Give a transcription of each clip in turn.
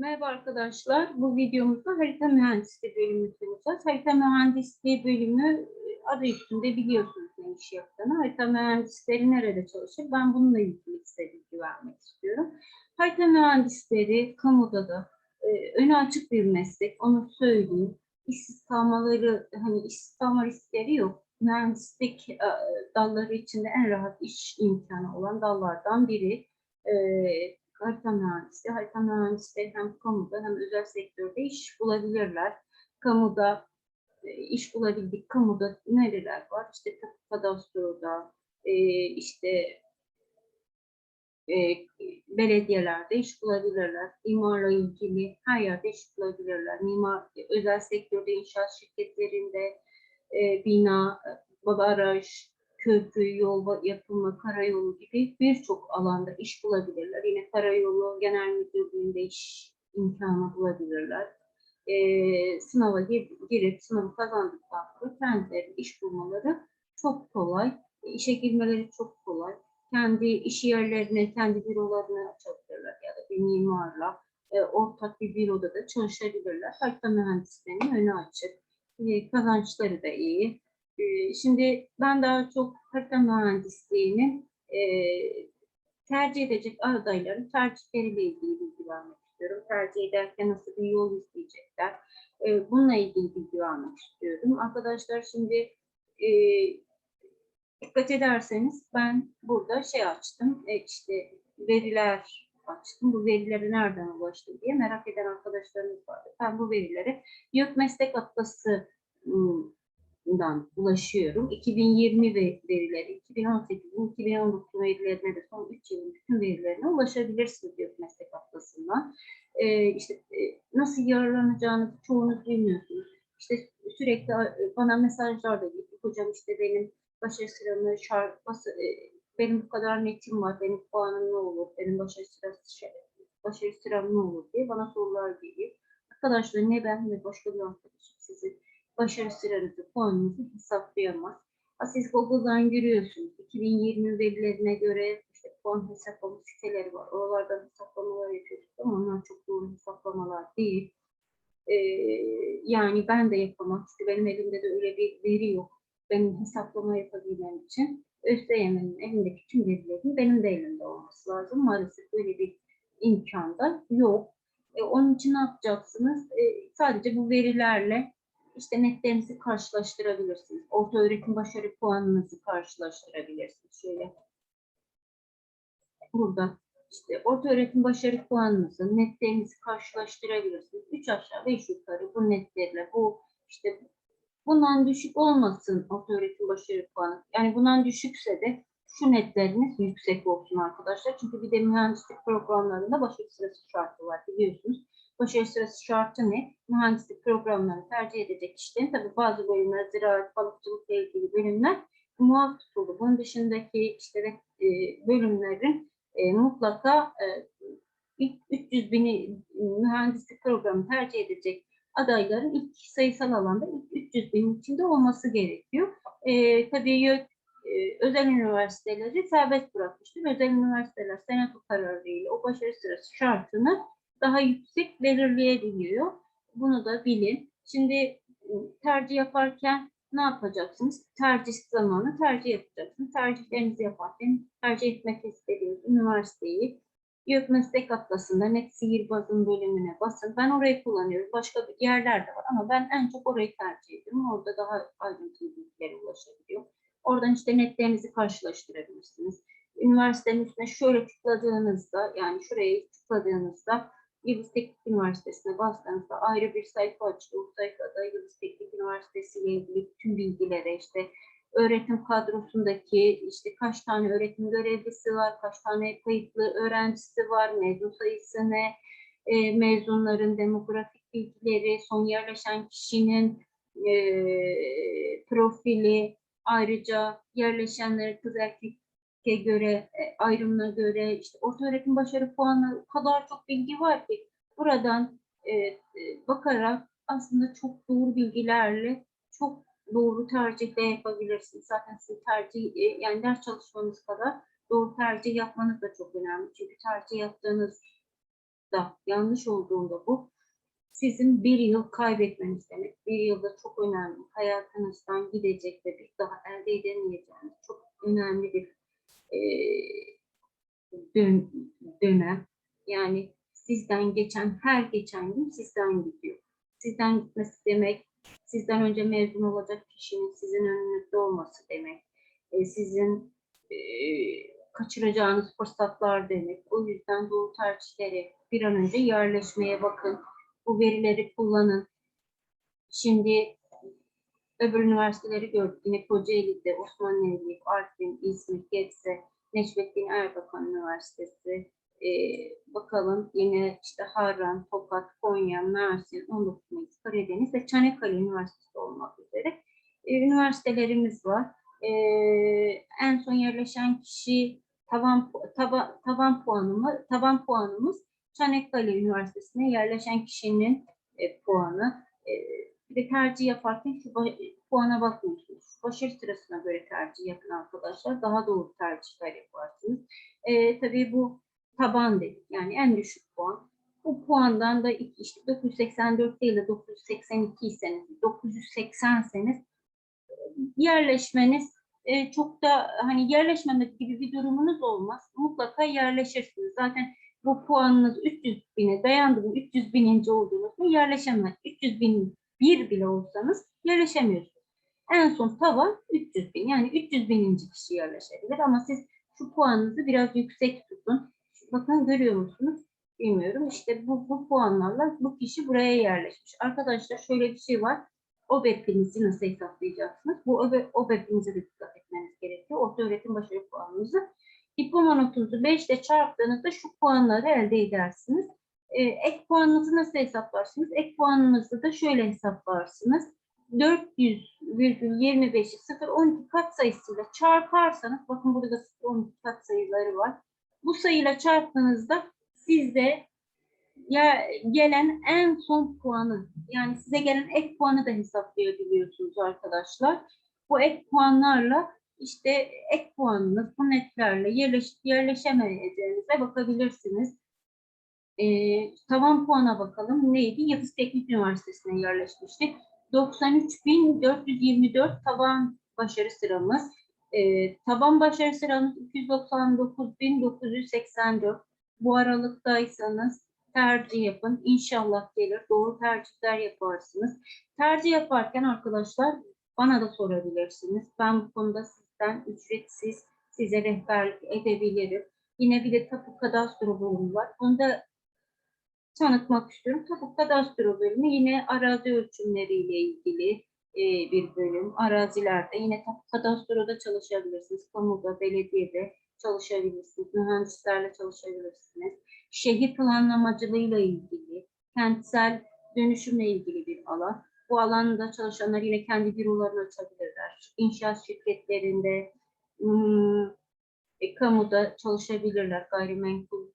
Merhaba arkadaşlar. Bu videomuzda harita mühendisliği bölümü konuşacağız. Harita mühendisliği bölümü e, adı üstünde biliyorsunuz ne iş yaptığını. Harita mühendisleri nerede çalışır? Ben bununla ilgili size bilgi vermek istiyorum. Harita mühendisleri kamuda da e, öne açık bir meslek. Onu söyleyeyim. İstihdamaları, hani istihdam riskleri yok. Mühendislik e, dalları içinde en rahat iş imkanı olan dallardan biri. E, harita mühendisi, harita mühendisleri hem kamuda hem özel sektörde iş bulabilirler. Kamuda e, iş bulabildik, kamuda nereler var? İşte kadastroda, e, işte e, belediyelerde iş bulabilirler. İmarla ilgili her yerde iş bulabilirler. Mimar, özel sektörde inşaat şirketlerinde bina, baraj, köprü, yol yapımı, karayolu gibi birçok alanda iş bulabilirler. Yine karayolu genel müdürlüğünde iş imkanı bulabilirler. E, sınava gir, girip sınavı kazandıktan sonra kendileri iş bulmaları çok kolay. İşe girmeleri çok kolay. Kendi iş yerlerine, kendi bürolarını açabilirler ya da bir mimarla e, ortak bir büroda da çalışabilirler. Harita mühendislerinin önü açık. E, kazançları da iyi. E, şimdi ben daha çok harita mühendisliğinin e, tercih edecek adayların tercihleriyle ilgili bilgi vermek istiyorum. Tercih ederken nasıl bir yol izleyecekler. E, bununla ilgili bilgi vermek istiyorum. Arkadaşlar şimdi e, dikkat ederseniz ben burada şey açtım. E, işte veriler açtım. Bu verileri nereden ulaştım diye merak eden arkadaşlarımız vardı. Ben bu verileri YÖK Meslek Atlası ım, dan ulaşıyorum. 2020 verileri, 2018'in 2019 verilerine de son 3 yılın bütün verilerine ulaşabilirsiniz diyor meslek haftasından. Ee, işte e, nasıl yararlanacağını çoğunuz bilmiyorsunuz. İşte sürekli bana mesajlar da geliyor. Hocam işte benim başarı sıramı, şarkısı, e, benim bu kadar netim var, benim puanım ne olur, benim başarı sırası başarı sıram ne olur diye bana sorular geliyor. Arkadaşlar ne ben ne başka bir arkadaşım sizi başarı sıranızı, puanınızı hesaplayamaz. Siz Google'dan giriyorsunuz. 2020 verilerine göre işte puan hesaplama siteleri var. Oralardan hesaplamalar yapıyorsunuz ama onlar çok doğru hesaplamalar değil. Ee, yani ben de yapamam. Çünkü benim elimde de öyle bir veri yok. Benim hesaplama yapabilmem için ÖSYM'nin elindeki tüm verilerin benim de elimde olması lazım. Maalesef böyle bir imkan da yok. E, onun için ne yapacaksınız? E, sadece bu verilerle işte netlerinizi karşılaştırabilirsiniz. Orta öğretim başarı puanınızı karşılaştırabilirsiniz. Şöyle burada işte orta öğretim başarı puanınızı, netlerinizi karşılaştırabilirsiniz. 3 aşağı 5 yukarı bu netlerle bu işte bundan düşük olmasın orta öğretim başarı puanı. Yani bundan düşükse de şu netleriniz yüksek olsun arkadaşlar. Çünkü bir de mühendislik programlarında başarı sırası şartı var biliyorsunuz başarı sırası şartı ne? Mühendislik programlarını tercih edecek kişilerin tabii bazı bölümler, ziraat, balıkçılıkla ilgili bölümler muaf tutuldu. Bunun dışındaki işte e, bölümlerin e, mutlaka e, 300 bini mühendislik programı tercih edecek adayların ilk sayısal alanda ilk 300 bin içinde olması gerekiyor. E, tabii e, özel üniversiteleri serbest bırakmıştır. Özel üniversiteler senato kararıyla o başarı sırası şartını daha yüksek belirleyebiliyor. Bunu da bilin. Şimdi ıı, tercih yaparken ne yapacaksınız? Tercih zamanı tercih yapacaksınız. Tercihlerinizi yaparken tercih etmek istediğiniz üniversiteyi YÖK Meslek Atlası'nda net sihirbazın bölümüne basın. Ben orayı kullanıyorum. Başka bir yerler de var ama ben en çok orayı tercih ediyorum. Orada daha ayrıntılı bilgilere ulaşabiliyor. Oradan işte netlerinizi karşılaştırabilirsiniz. Üniversitenin üstüne şöyle tıkladığınızda yani şurayı tıkladığınızda Yıldız Teknik Üniversitesi'ne bastığınızda ayrı bir sayfa açılıyor. Bu sayfada Yıldız Teknik Üniversitesi ile ilgili tüm bilgilere işte öğretim kadrosundaki işte kaç tane öğretim görevlisi var, kaç tane kayıtlı öğrencisi var, mezun sayısı ne, e, mezunların demografik bilgileri, son yerleşen kişinin e, profili, ayrıca yerleşenleri kız erkek göre, e, ayrımına göre, işte orta öğretim başarı puanı o kadar çok bilgi var ki buradan e, e, bakarak aslında çok doğru bilgilerle çok doğru tercihler yapabilirsiniz. Zaten sizin tercih, e, yani ders çalışmanız kadar doğru tercih yapmanız da çok önemli. Çünkü tercih yaptığınız da yanlış olduğunda bu sizin bir yıl kaybetmeniz demek. Bir yılda çok önemli. Hayatınızdan gidecek ve bir daha elde edemeyeceğiniz çok önemli bir dön, dönem. Yani sizden geçen her geçen gün sizden gidiyor. Sizden gitmesi demek sizden önce mezun olacak kişinin sizin önünüzde olması demek. Sizin kaçıracağınız fırsatlar demek. O yüzden doğru tercihleri bir an önce yerleşmeye bakın. Bu verileri kullanın. Şimdi öbür üniversiteleri gördük. Yine Kocaeli'de, Osmaniye, Artvin, İzmir, Gebze, Necmettin Erbakan Üniversitesi, e, bakalım yine işte Harran, Tokat, Konya, Mersin, 19 Mayıs, Karadeniz ve Çanakkale Üniversitesi olmak üzere e, üniversitelerimiz var. E, en son yerleşen kişi tavan pu- taba, tavan puanımı tavan puanımız Çanakkale Üniversitesi'ne yerleşen kişinin e, puanı. E, bir de tercih yaparken şu puana bakmıyorsunuz. Başarı sırasına göre tercih yapın arkadaşlar. Daha doğru tercihler yaparsınız. E, tabii bu taban dedik. Yani en düşük puan. Bu puandan da işte 984 değil de 982 iseniz, 980 seniz e, yerleşmeniz e, çok da hani yerleşmemek gibi bir durumunuz olmaz. Mutlaka yerleşirsiniz. Zaten bu puanınız 300 bine dayandı mı, 300 bininci olduğunuz mu yerleşemez. 300 bin bir bile olsanız yerleşemiyorsunuz. En son tavan 300 bin. Yani 300 bininci kişi yerleşebilir ama siz şu puanınızı biraz yüksek tutun. Bakın görüyor musunuz? Bilmiyorum. İşte bu, bu puanlarla bu kişi buraya yerleşmiş. Arkadaşlar şöyle bir şey var. OBEP'inizi nasıl hesaplayacaksınız? Bu OBE- OBEP'inize de dikkat etmeniz gerekiyor. Orta öğretim başarı puanınızı. Diploma notunuzu 5 ile çarptığınızda şu puanları elde edersiniz. Ee, ek puanınızı nasıl hesaplarsınız? Ek puanınızı da şöyle hesaplarsınız. 400,25'i 0,12 kat sayısıyla çarparsanız, bakın burada 0,12 kat sayıları var. Bu sayıyla çarptığınızda sizde ya gelen en son puanı, yani size gelen ek puanı da hesaplayabiliyorsunuz arkadaşlar. Bu ek puanlarla işte ek puanınız bu netlerle yerleş, yerleşemeyeceğinize bakabilirsiniz. Ee, tavan puana bakalım. Neydi? Yıldız Teknik Üniversitesi'ne yerleşmişti. 93.424 taban başarı sıramız. Ee, taban başarı sıramız 299.984. Bu aralıktaysanız tercih yapın. İnşallah gelir. Doğru tercihler yaparsınız. Tercih yaparken arkadaşlar bana da sorabilirsiniz. Ben bu konuda sizden ücretsiz size rehberlik edebilirim. Yine bir de tapu kadastro bölümü var. Bunu da tanıtmak istiyorum. Tapu kadastro bölümü yine arazi ölçümleriyle ilgili e, bir bölüm. Arazilerde yine kadastroda çalışabilirsiniz. Kamuda, belediyede çalışabilirsiniz. Mühendislerle çalışabilirsiniz. Şehir planlamacılığıyla ilgili, kentsel dönüşümle ilgili bir alan. Bu alanda çalışanlar yine kendi bürolarını açabilirler. İnşaat şirketlerinde, hmm, e, kamuda çalışabilirler. Gayrimenkul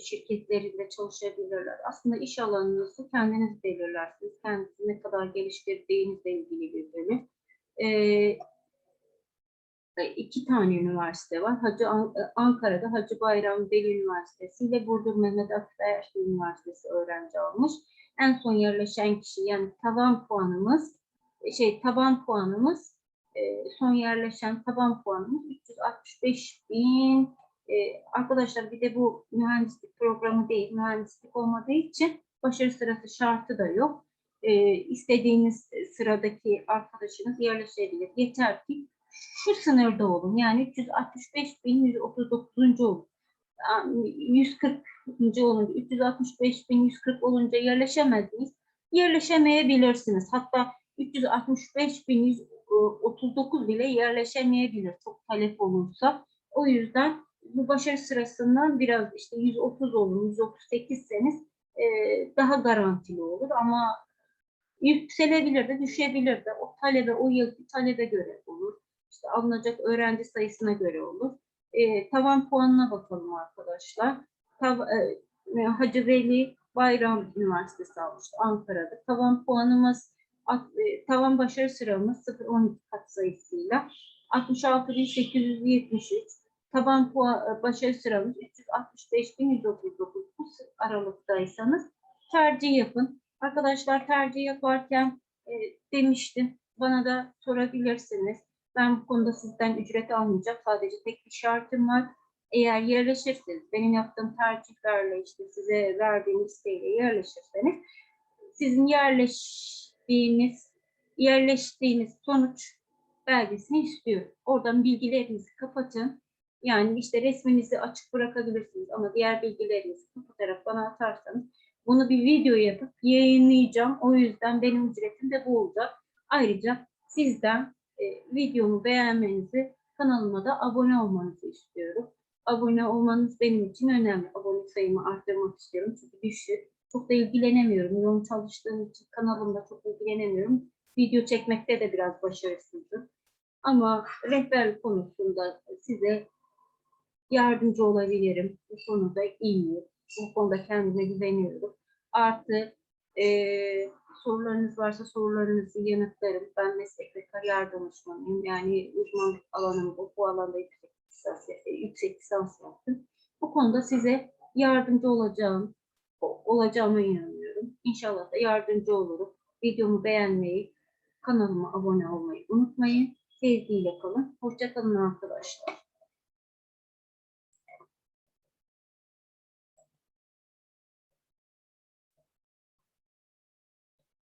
şirketlerinde çalışabilirler. Aslında iş alanınızı kendiniz belirlersiniz. Kendinizi ne kadar geliştirdiğinizle ilgili bir bölüm. Ee, iki tane üniversite var. Hacı An- Ankara'da Hacı Bayram Veli Üniversitesi ile Burdur Mehmet Akif Ersoy Üniversitesi öğrenci almış. En son yerleşen kişi yani taban puanımız şey taban puanımız e, son yerleşen taban puanımız 365 bin e, arkadaşlar bir de bu mühendislik programı değil mühendislik olmadığı için başarı sırası şartı da yok. E, istediğiniz sıradaki arkadaşınız yerleşebilir. Yeter ki şu sınırda olun. Yani 365.139. olun. Yani 140. olunca 365.140 olunca yerleşemediniz. Yerleşemeyebilirsiniz. Hatta 365.139 bile yerleşemeyebilir çok talep olursa. O yüzden bu başarı sırasından biraz işte 130 olun, 138 seniz e, daha garantili olur ama yükselebilir de düşebilir de o talebe o yılki talebe göre olur. İşte alınacak öğrenci sayısına göre olur. E, tavan puanına bakalım arkadaşlar. Tav, e, Hacı Veli Bayram Üniversitesi almıştı Ankara'da. Tavan puanımız e, tavan başarı sıramız 0-12 kat sayısıyla 66.873 taban puan başarı sıramız 365.139 bu aralıktaysanız tercih yapın. Arkadaşlar tercih yaparken e, demiştim bana da sorabilirsiniz. Ben bu konuda sizden ücret almayacağım. Sadece tek bir şartım var. Eğer yerleşirseniz, benim yaptığım tercihlerle işte size verdiğim listeyle yerleşirseniz, sizin yerleştiğiniz, yerleştiğiniz sonuç belgesini istiyorum. Oradan bilgilerinizi kapatın. Yani işte resminizi açık bırakabilirsiniz ama diğer bilgilerinizi kapatarak bana atarsanız bunu bir video yapıp yayınlayacağım. O yüzden benim ücretim de bu olacak. Ayrıca sizden e, videomu beğenmenizi, kanalıma da abone olmanızı istiyorum. Abone olmanız benim için önemli. Abone sayımı arttırmak istiyorum çünkü düşük. Çok da ilgilenemiyorum. Yoğun çalıştığım için kanalımda çok ilgilenemiyorum. Video çekmekte de biraz başarısızım. Ama rehberlik konusunda size yardımcı olabilirim. Bu konuda iyiyim. Bu konuda kendime güveniyorum. Artı eee, sorularınız varsa sorularınızı yanıtlarım. Ben meslek ve kariyer danışmanıyım. Yani uzmanlık alanım bu. Alanda yüksek lisans, e, yüksek lisans yaptım. Bu konuda size yardımcı olacağım. Olacağıma inanıyorum. İnşallah da yardımcı olurum. Videomu beğenmeyi, kanalıma abone olmayı unutmayın. Sevgiyle kalın. Hoşça kalın arkadaşlar.